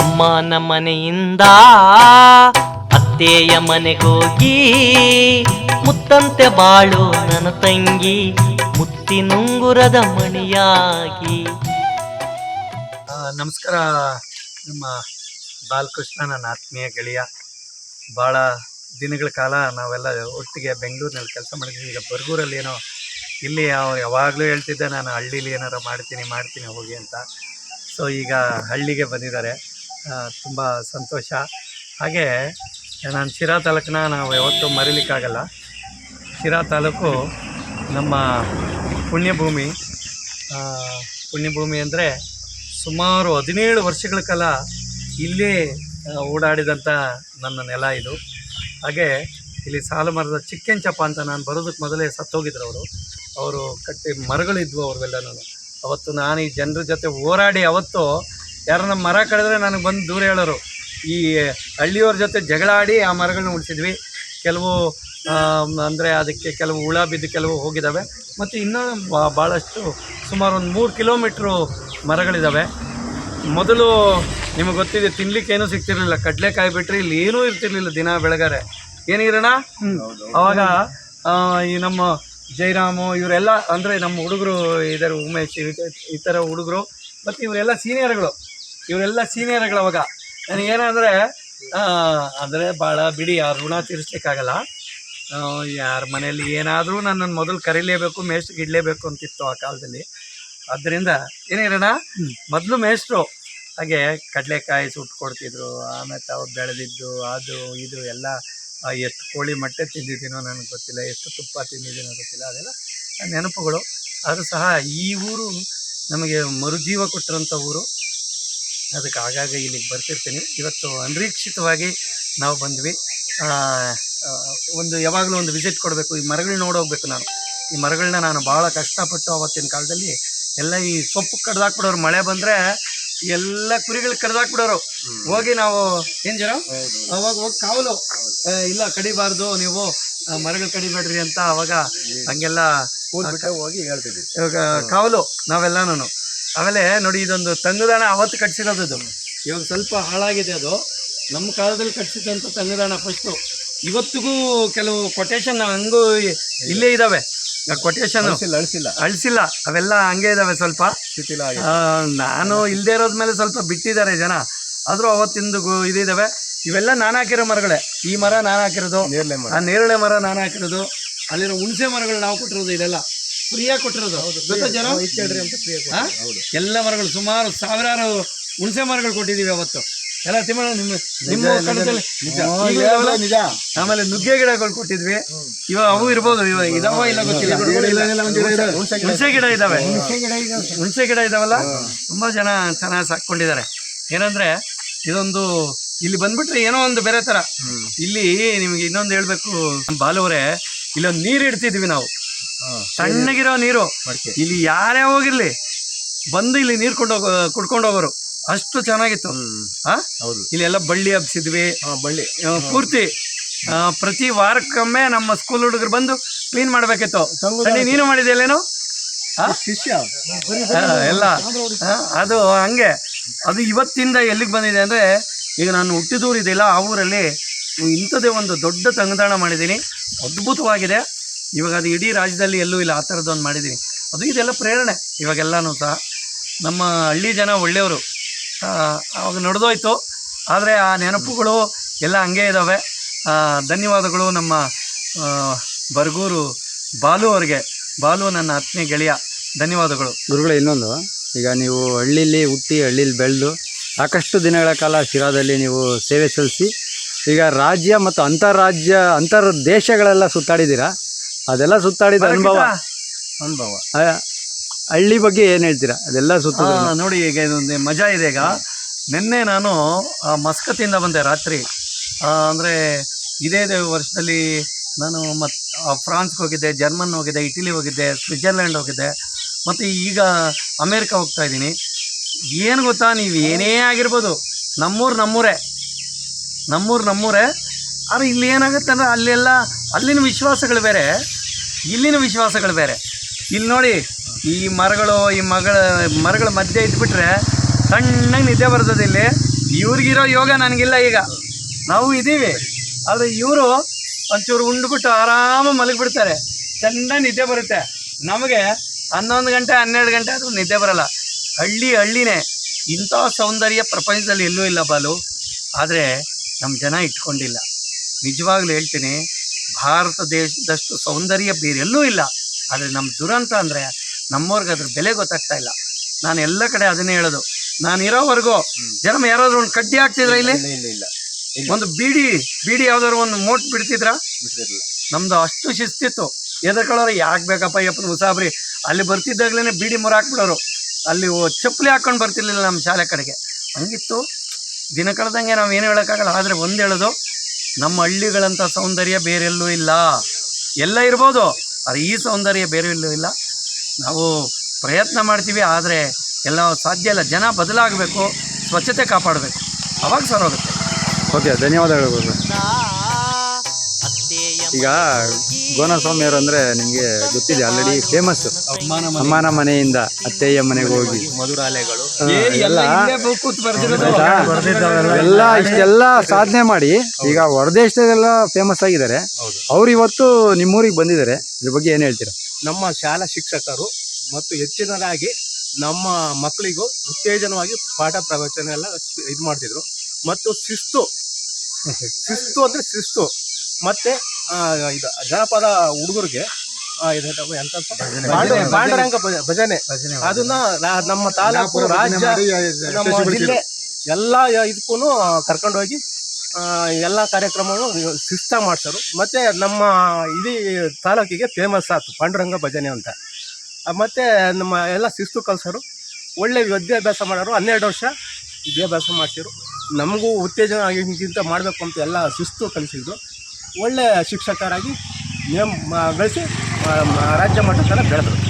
ಅಮ್ಮನ ಮನೆಯಿಂದ ಅತ್ತೆಯ ಮನೆಗೋಗಿ ಮುತ್ತಂತೆ ಬಾಳು ನನ್ನ ತಂಗಿ, ಮುತ್ತಿನುಂಗುರದ ಮಣಿಯಾಗಿ. ನಮಸ್ಕಾರ. ನಮ್ಮ ಬಾಲಕೃಷ್ಣ ನನ್ನ ಆತ್ಮೀಯ ಗೆಳೆಯ. ಭಾಳ ದಿನಗಳ ಕಾಲ ನಾವೆಲ್ಲ ಒಟ್ಟಿಗೆ ಬೆಂಗಳೂರಿನಲ್ಲಿ ಕೆಲಸ ಮಾಡಿದ್ವಿ. ಈಗ ಬರ್ಗೂರಲ್ಲಿ ಏನೋ ಇಲ್ಲಿ ಅವ್ರು ಯಾವಾಗಲೂ ಹೇಳ್ತಿದ್ದೆ, ನಾನು ಹಳ್ಳೀಲಿ ಏನಾರು ಮಾಡ್ತೀನಿ ಮಾಡ್ತೀನಿ, ಹೋಗಿ ಅಂತ. ಸೊ ಈಗ ಹಳ್ಳಿಗೆ ಬಂದಿದ್ದಾರೆ. ತುಂಬ ಸಂತೋಷ. ಹಾಗೆ, ನಾನು ಶಿರಾ ತಾಲೂಕನ್ನ ನಾವು ಯಾವತ್ತೂ ಮರೀಲಿಕ್ಕಾಗಲ್ಲ. ಶಿರಾ ತಾಲೂಕು ನಮ್ಮ ಪುಣ್ಯಭೂಮಿ. ಪುಣ್ಯಭೂಮಿ ಅಂದರೆ ಸುಮಾರು ಹದಿನೇಳು ವರ್ಷಗಳ ಕಾಲ ಇಲ್ಲಿ ಓಡಾಡಿದಂಥ ನನ್ನ ನೆಲ ಇದು. ಹಾಗೆ, ಇಲ್ಲಿ ಸಾಲು ಮರದ ಚಿಕ್ಕೆಂಚಪ್ಪ ಅಂತ ನಾನು ಬರೋದಕ್ಕೆ ಮೊದಲೇ ಸತ್ತೋಗಿದ್ರು ಅವರು. ಅವರು ಕಟ್ಟಿ ಮರಗಳಿದ್ವು ನಾನು ಅವತ್ತು ನಾನು ಈ ಜನರ ಜೊತೆ ಹೋರಾಡಿ ಅವತ್ತು ಯಾರನ್ನ ಮರ ಕಡಿದ್ರೆ ನನಗೆ ಬಂದು ದೂರ ಹೇಳೋರು. ಈ ಹಳ್ಳಿಯವ್ರ ಜೊತೆ ಜಗಳ ಆಡಿ ಆ ಮರಗಳನ್ನ ಉಳಿಸಿದ್ವಿ. ಕೆಲವು ಅಂದರೆ ಅದಕ್ಕೆ ಕೆಲವು ಹುಳ ಬಿದ್ದು ಕೆಲವು ಹೋಗಿದ್ದಾವೆ ಮತ್ತು ಇನ್ನೂ ಭಾಳಷ್ಟು ಸುಮಾರು ಒಂದು ಮೂರು ಕಿಲೋಮೀಟ್ರು ಮರಗಳಿದ್ದಾವೆ ಮೊದಲು ನಿಮಗೆ ಗೊತ್ತಿದೆ ತಿನ್ಲಿಕ್ಕೇನು ಸಿಗ್ತಿರಲಿಲ್ಲ. ಕಡಲೆಕಾಯಿ ಬಿಟ್ಟರೆ ಇಲ್ಲಿ ಏನೂ ಇರ್ತಿರ್ಲಿಲ್ಲ ದಿನ ಬೆಳಗಾರೆ. ಏನಿರೋಣ ಅವಾಗ ಈ ನಮ್ಮ ಜೈರಾಮು ಇವರೆಲ್ಲ ಅಂದರೆ ನಮ್ಮ ಹುಡುಗರು ಇದ್ದಾರೆ ಉಮೇಶ್ ಈ ಥರ ಹುಡುಗರು. ಮತ್ತು ಇವರೆಲ್ಲ ಸೀನಿಯರ್ಗಳು ಇವರೆಲ್ಲ ಸೀನಿಯರ್ಗಳು ಅವಾಗ. ನನಗೇನಂದರೆ ಅಂದರೆ ಭಾಳ ಬಿಡಿ ಆ ಋಣ ತೀರಿಸ್ಲಿಕ್ಕಾಗಲ್ಲ. ಯಾರ ಮನೆಯಲ್ಲಿ ಏನಾದರೂ ನನ್ನನ್ನು ಮೊದಲು ಕರೀಲೇಬೇಕು ಮೇಷ್ಟ್ರಿಗೆ ಇಡಲೇಬೇಕು ಅಂತಿತ್ತು ಆ ಕಾಲದಲ್ಲಿ. ಆದ್ದರಿಂದ ಏನಿರೋಣ ಮೊದಲು ಮೇಷ್ಟ್ರು. ಹಾಗೆ ಕಡಲೆಕಾಯಿ ಸುಟ್ಟು ಕೊಡ್ತಿದ್ರು ಆಮೇಲೆ ತಾವು ಬೆಳೆದಿದ್ದು ಅದು ಇದು ಎಲ್ಲ ಎಷ್ಟು ಕೋಳಿ ಮೊಟ್ಟೆ ತಿಂದಿದ್ದೀನೋ ನನಗೆ ಗೊತ್ತಿಲ್ಲ ಎಷ್ಟು ತುಪ್ಪ ತಿಂದಿದ್ದೀನೋ ಗೊತ್ತಿಲ್ಲ ಅದೆಲ್ಲ ನೆನಪುಗಳು. ಆದರೂ ಸಹ ಈ ಊರು ನಮಗೆ ಮರುಜೀವ ಕೊಟ್ಟಿರೋಂಥ ಊರು. ಅದಕ್ಕೆ ಆಗಾಗ ಇಲ್ಲಿಗೆ ಬರ್ತಿರ್ತೀನಿ. ಇವತ್ತು ಅನಿರೀಕ್ಷಿತವಾಗಿ ನಾವು ಬಂದ್ವಿ. ಒಂದು ಯಾವಾಗಲೂ ಒಂದು ವಿಸಿಟ್ ಕೊಡಬೇಕು. ಈ ಮರಗಳನ್ನ ನೋಡೋಗ್ಬೇಕು ನಾನು. ಈ ಮರಗಳನ್ನ ನಾನು ಭಾಳ ಕಷ್ಟಪಟ್ಟು ಅವತ್ತಿನ ಕಾಲದಲ್ಲಿ ಎಲ್ಲ ಈ ಸೊಪ್ಪು ಕಡ್ದಾಕ್ಬಿಡೋರು ಮಳೆ ಬಂದರೆ ಎಲ್ಲ ಕುರಿಗಳು ಕಡ್ದಾಕ್ಬಿಡೋರು. ಹೋಗಿ ನಾವು ಏನು ಜನ? ಅವಾಗ ಹೋಗಿ ಕಾವಲು. ಇಲ್ಲ ಕಡಿಬಾರ್ದು ನೀವು ಮರಗಳು ಕಡಿಬೇಡ್ರಿ ಅಂತ ಅವಾಗ ಹಂಗೆಲ್ಲ ಹೋಗಿ ಹೇಳ್ತಿದ್ವಿ. ಇವಾಗ ಕಾವಲು ನಾವೆಲ್ಲನೂ ಆಮೇಲೆ ನೋಡಿ ಇದೊಂದು ತಂಗುದಾಣ ಅವತ್ತು ಕಟ್ಸಿರೋದು ಇದು. ಇವಾಗ ಸ್ವಲ್ಪ ಹಾಳಾಗಿದೆ ಅದು. ನಮ್ಮ ಕಾಲದಲ್ಲಿ ಕಟ್ಸಿದಂಥ ತಂಗುದಾಣ ಫಸ್ಟು ಇವತ್ತಿಗೂ ಕೆಲವು ಕೊಟೇಶನ್ ಹಂಗೂ ಇಲ್ಲೇ ಇದ್ದಾವೆ ಕೊಟೇಶನ್ ಅಳಿಸಿಲ್ಲ ಅಳಿಸಿಲ್ಲ. ಅವೆಲ್ಲ ಹಂಗೆ ಇದ್ದಾವೆ ಸ್ವಲ್ಪ. ನಾನು ಇಲ್ಲದೆ ಇರೋದ್ಮೇಲೆ ಸ್ವಲ್ಪ ಬಿಟ್ಟಿದ್ದಾರೆ ಜನ. ಆದರೂ ಅವತ್ತಿಂದು ಇದಿದ್ದಾವೆ ಇವೆಲ್ಲ ನಾನು ಹಾಕಿರೋ ಮರಗಳೇ. ಈ ಮರ ನಾನು ಹಾಕಿರೋದು. ನೇರಳೆ ಮರ. ನೇರಳೆ ಮರ ನಾನು ಹಾಕಿರೋದು. ಅಲ್ಲಿರೋ ಹುಣಸೆ ಮರಗಳು ನಾವು ಕೊಟ್ಟಿರೋದು ಇದೆಲ್ಲ ಫ್ರೀಯಾಗಿ ಕೊಟ್ಟಿರೋದು. ಗೊತ್ತಾ ಜನ? ಎಲ್ಲ ಮರಗಳು ಸುಮಾರು ಸಾವಿರಾರು ಹುಣಸೆ ಮರಗಳು ಕೊಟ್ಟಿದ್ದೀವಿ ಅವತ್ತು. ಎಲ್ಲ ತಿಮ್ಮಣ್ಣ ನಿಮ್ಮ ನಿಮ್ಮ? ನಿಜ ಆಮೇಲೆ ನುಗ್ಗೆ ಗಿಡಗಳು ಕೊಟ್ಟಿದ್ವಿ. ಇವಾಗ ಅವು ಇರ್ಬೋದು ಇವಾಗ ಇದಾವ ಇಲ್ಲ ಗೊತ್ತಿಲ್ಲ. ಹುಣಸೆ ಗಿಡ. ಇದಾವೆ. ಹುಣಸೆ ಗಿಡ ಇದಾವಲ್ಲ? ತುಂಬಾ ಜನ ಚೆನ್ನಾಗಿ ಸಾಕೊಂಡಿದ್ದಾರೆ ಏನಂದ್ರೆ ಇದೊಂದು ಇಲ್ಲಿ ಬಂದ್ಬಿಟ್ರೆ ಏನೋ ಒಂದು ಬೇರೆ ತರ. ಇಲ್ಲಿ ನಿಮಗೆ ಇನ್ನೊಂದು ಹೇಳ್ಬೇಕು. ಬಾಲುವರೆ ಇಲ್ಲೊಂದು ನೀರು ಇಡ್ತಿದ್ವಿ ನಾವು. ತಣ್ಣಗಿರೋ ನೀರು. ಇಲ್ಲಿ ಯಾರೇ ಹೋಗಿರ್ಲಿ ಬಂದು ಇಲ್ಲಿ ನೀರು ಕೊಂಡೋಗ ಕುಡ್ಕೊಂಡು ಹೋಗೋರು ಅಷ್ಟು ಚೆನ್ನಾಗಿತ್ತು. ಹೌದು. ಇಲ್ಲಿ ಎಲ್ಲ ಬಳ್ಳಿ ಹಬ್ಸಿದ್ವಿ. ಬಳ್ಳಿ. ಪೂರ್ತಿ ಪ್ರತಿ ವಾರಕ್ಕೊಮ್ಮೆ ನಮ್ಮ ಸ್ಕೂಲ್ ಹುಡುಗರು ಬಂದು ಕ್ಲೀನ್ ಮಾಡಬೇಕಿತ್ತು. ನೀನು ಮಾಡಿದೆಯಲ್ಲೇನು? ಶಿಷ್ಯ. ಎಲ್ಲ. ಅದು ಹಂಗೆ. ಅದು ಇವತ್ತಿಂದ ಎಲ್ಲಿಗೆ ಬಂದಿದೆ ಅಂದರೆ ಈಗ ನಾನು ಹುಟ್ಟಿದೂರಿದೆಯಲ್ಲ ಆ ಊರಲ್ಲಿ ಇಂಥದ್ದೇ ಒಂದು ದೊಡ್ಡ ತಂಗದಾಣ ಮಾಡಿದ್ದೀನಿ. ಅದ್ಭುತವಾಗಿದೆ. ಇವಾಗ ಅದು ಇಡೀ ರಾಜ್ಯದಲ್ಲಿ ಎಲ್ಲೂ ಇಲ್ಲ, ಆ ಥರದ್ದೊಂದು ಮಾಡಿದ್ದೀನಿ. ಅದು ಇದೆಲ್ಲ ಪ್ರೇರಣೆ, ಇವಾಗೆಲ್ಲನೂ ಸಹ. ನಮ್ಮ ಹಳ್ಳಿ ಜನ ಒಳ್ಳೆಯವರು. ಅವಾಗ ನಡೆದೋಯ್ತು. ಆದರೆ ಆ ನೆನಪುಗಳು ಎಲ್ಲ ಹಂಗೆ ಇದ್ದಾವೆ ಧನ್ಯವಾದಗಳು ನಮ್ಮ ಬರಗೂರು ಬಾಲು ಅವರಿಗೆ. ಬಾಲು ನನ್ನ ಆತ್ಮೀಯ ಗೆಳೆಯ. ಧನ್ಯವಾದಗಳು. ಗುರುಗಳು, ಇನ್ನೊಂದು. ಈಗ ನೀವು ಹಳ್ಳಿಲಿ ಹುಟ್ಟಿ ಹಳ್ಳಿಲಿ ಬೆಳೆದು ಸಾಕಷ್ಟು ದಿನಗಳ ಕಾಲ ಶಿರಾದಲ್ಲಿ ನೀವು ಸೇವೆ ಸಲ್ಲಿಸಿ, ಈಗ ರಾಜ್ಯ ಮತ್ತು ಅಂತಾರಾಜ್ಯ, ಅಂತರ್ ದೇಶಗಳೆಲ್ಲ ಸುತ್ತಾಡಿದ್ದೀರಾ? ಅದೆಲ್ಲ ಸುತ್ತಾಡಿದ ಅನುಭವ. ಅನುಭವ. ಹಳ್ಳಿ ಬಗ್ಗೆ ಏನು ಹೇಳ್ತೀರಾ? ಅದೆಲ್ಲ ಸುತ್ತ ನೋಡಿ ಈಗ ಇದೊಂದು ಮಜಾ ಇದೆ ಈಗ. ನಿನ್ನೆ ನಾನು ಮಸ್ಕತ್ತಿಂದ ಬಂದೆ ರಾತ್ರಿ. ಅಂದರೆ ಇದೇ ಇದೇ ವರ್ಷದಲ್ಲಿ ನಾನು ಮತ್ತು ಫ್ರಾನ್ಸ್ಗೆ ಹೋಗಿದ್ದೆ ಜರ್ಮನ್ ಹೋಗಿದ್ದೆ ಇಟಲಿ ಹೋಗಿದ್ದೆ ಸ್ವಿಟ್ಜರ್ಲ್ಯಾಂಡ್ ಹೋಗಿದ್ದೆ. ಮತ್ತು ಈಗ ಅಮೇರಿಕಾ ಹೋಗ್ತಾ ಇದ್ದೀನಿ. ಏನು ಗೊತ್ತಾ ನೀವು ಏನೇ ಆಗಿರ್ಬೋದು. ನಮ್ಮೂರು ನಮ್ಮೂರೇ. ನಮ್ಮೂರು ನಮ್ಮೂರೇ. ಆದರೆ ಇಲ್ಲಿ ಏನಾಗುತ್ತೆ ಅಂದರೆ ಅಲ್ಲೆಲ್ಲ ಅಲ್ಲಿನ ವಿಶ್ವಾಸಗಳು ಬೇರೆ, ಇಲ್ಲಿನ ವಿಶ್ವಾಸಗಳು ಬೇರೆ. ಇಲ್ಲಿ ನೋಡಿ, ಈ ಮರಗಳು, ಈ ಮಗಳ, ಮರಗಳ ಮಧ್ಯೆ ಇದ್ಬಿಟ್ರೆ ಸಣ್ಣಗೆ ನಿದ್ದೆ ಬರ್ತದೆ ಇಲ್ಲಿ. ಇವ್ರಿಗಿರೋ ಯೋಗ ನನಗಿಲ್ಲ ಈಗ. ನಾವು ಇದ್ದೀವಿ ಆದರೆ ಇವರು ಒಂಚೂರು ಉಂಡ್ಬಿಟ್ಟು ಆರಾಮ ಮಲಗಿಬಿಡ್ತಾರೆ. ಚೆಂದ ನಿದ್ದೆ ಬರುತ್ತೆ. ನಮಗೆ ಹನ್ನೊಂದು ಗಂಟೆ, ಹನ್ನೆರಡು ಗಂಟೆ ಆದರೂ ನಿದ್ದೆ ಬರಲ್ಲ. ಹಳ್ಳಿ ಹಳ್ಳಿನೇ. ಇಂಥ ಸೌಂದರ್ಯ ಪ್ರಪಂಚದಲ್ಲಿ ಎಲ್ಲೂ ಇಲ್ಲ ಬಾಲು. ಆದರೆ ನಮ್ಮ ಜನ ಇಟ್ಕೊಂಡಿಲ್ಲ. ನಿಜವಾಗ್ಲೂ ಹೇಳ್ತೀನಿ ಭಾರತ ದೇಶದಷ್ಟು ಸೌಂದರ್ಯ ಬೇರೆಲ್ಲೂ ಇಲ್ಲ. ಆದರೆ ನಮ್ಮ ದುರಂತ ಅಂದರೆ ನಮ್ಮವ್ರಿಗೆ ಅದ್ರ ಬೆಲೆ ಗೊತ್ತಾಗ್ತಾ ಇಲ್ಲ. ನಾನು ಎಲ್ಲ ಕಡೆ ಅದನ್ನೇ ಹೇಳೋದು. ನಾನು ಇರೋವರೆಗೂ ಜನ ಯಾರಾದರೂ ಒಂದು ಕಡ್ಡಿ ಹಾಕ್ತಿದ್ರ ಇಲ್ಲಿ ಒಂದು ಬೀಡಿ ಬೀಡಿ ಯಾವ್ದಾದ್ರು ಒಂದು ಮೋಟ್ ಬಿಡ್ತಿದ್ರಾ? ನಮ್ದು ಅಷ್ಟು ಶಿಸ್ತಿತ್ತು. ಎದರ್ಕೊಳ್ಳೋರು ಯಾಕೆ ಬೇಕಪ್ಪ ಯಪ್ಪನ ಮುಸಾಬ್ರಿ ಅಲ್ಲಿ ಬರ್ತಿದ್ದಾಗ್ಲೇ ಬೀಡಿ ಮೊರ ಹಾಕ್ಬಿಡೋರು. ಅಲ್ಲಿ ಚಪ್ಪಲಿ ಹಾಕ್ಕೊಂಡು ಬರ್ತಿರ್ಲಿಲ್ಲ ನಮ್ಮ ಶಾಲೆ ಕಡೆಗೆ. ಹಂಗಿತ್ತು. ದಿನ ಕಳೆದಂಗೆ ನಾವು ಏನು ಹೇಳೋಕ್ಕಾಗಲ್ಲ. ಆದರೆ ಒಂದು ಹೇಳೋದು ನಮ್ಮ ಹಳ್ಳಿಗಳಂಥ ಸೌಂದರ್ಯ ಬೇರೆಲ್ಲೂ ಇಲ್ಲ. ಎಲ್ಲ ಇರ್ಬೋದು ಆದರೆ ಈ ಸೌಂದರ್ಯ ಬೇರೆಲ್ಲೂ ಇಲ್ಲ. ನಾವು ಪ್ರಯತ್ನ ಮಾಡ್ತೀವಿ ಆದರೆ ಎಲ್ಲ ಸಾಧ್ಯ ಇಲ್ಲ. ಜನ ಬದಲಾಗಬೇಕು ಸ್ವಚ್ಛತೆ ಕಾಪಾಡಬೇಕು. ಅವಾಗ ಸರ್ ಹೋಗುತ್ತೆ. ಓಕೆ ಧನ್ಯವಾದಗಳು ಈಗ ಗೋನಸ್ವಾಮಿಯವರು ಅಂದ್ರೆ ನಿಮಗೆ ಗೊತ್ತಿದೆ ಆಲ್ರೆಡಿ ಫೇಮಸ್ ಅಮ್ಮನ ಮನೆಯಿಂದ ಅತ್ತೆಯ ಮನೆಗೆ ಹೋಗಿ. ಎಲ್ಲ ಇಷ್ಟೆಲ್ಲ ಸಾಧನೆ ಮಾಡಿ ಈಗ ಹೊರದೇಶದಲ್ಲೆಲ್ಲ ಫೇಮಸ್ ಆಗಿದ್ದಾರೆ. ಅವ್ರು ಇವತ್ತು ನಿಮ್ಮೂರಿಗೆ ಬಂದಿದ್ದಾರೆ. ಇದ್ರ ಬಗ್ಗೆ ಏನು ಹೇಳ್ತೀರಾ? ನಮ್ಮ ಶಾಲಾ ಶಿಕ್ಷಕರು ಮತ್ತು ಹೆಚ್ಚಿನದಾಗಿ ನಮ್ಮ ಮಕ್ಕಳಿಗೂ ಉತ್ತೇಜನವಾಗಿ ಪಾಠ ಪ್ರವಚನ ಎಲ್ಲ ಇದು ಮಾಡ್ತಿದ್ರು. ಮತ್ತು ಶಿಸ್ತು. ಶಿಸ್ತು ಅಂದರೆ ಶಿಸ್ತು. ಮತ್ತು ಇದು ಜನಪದ ಹುಡುಗರಿಗೆ ಪಾಂಡುರಂಗ ಭಜನೆ. ಭಜನೆ. ಅದನ್ನ ನಮ್ಮ ತಾಲೂಕು ರಾಜ್ಯ ನಮ್ಮ ಜಿಲ್ಲೆ ಎಲ್ಲ ಇದಕ್ಕೂ ಕರ್ಕೊಂಡೋಗಿ ಎಲ್ಲ ಕಾರ್ಯಕ್ರಮನು ಶಿಸ್ತಾಗಿ ಮಾಡ್ಸೋರು. ಮತ್ತು ನಮ್ಮ ಇಡೀ ತಾಲೂಕಿಗೆ ಫೇಮಸ್ ಆಯ್ತು ಪಾಂಡುರಂಗ ಭಜನೆ ಅಂತ. ಮತ್ತೆ ನಮ್ಮ ಎಲ್ಲ ಶಿಸ್ತು ಕಲಿಸೋರು. ಒಳ್ಳೆ ವಿದ್ಯಾಭ್ಯಾಸ ಮಾಡೋರು. ಹನ್ನೆರಡು ವರ್ಷ ವಿದ್ಯಾಭ್ಯಾಸ ಮಾಡಿಸಿರು ನಮಗೂ ಉತ್ತೇಜನ ಮಾಡಬೇಕು ಅಂತ ಎಲ್ಲ ಶಿಸ್ತು ಕಲಿಸಿದ್ರು. ಒಳ್ಳೆ ಶಿಕ್ಷಕರಾಗಿ ನೇಮ್ ಗಳಿಸಿ ರಾಜ್ಯ ಮಟ್ಟದ ಬೆಳೆದರು.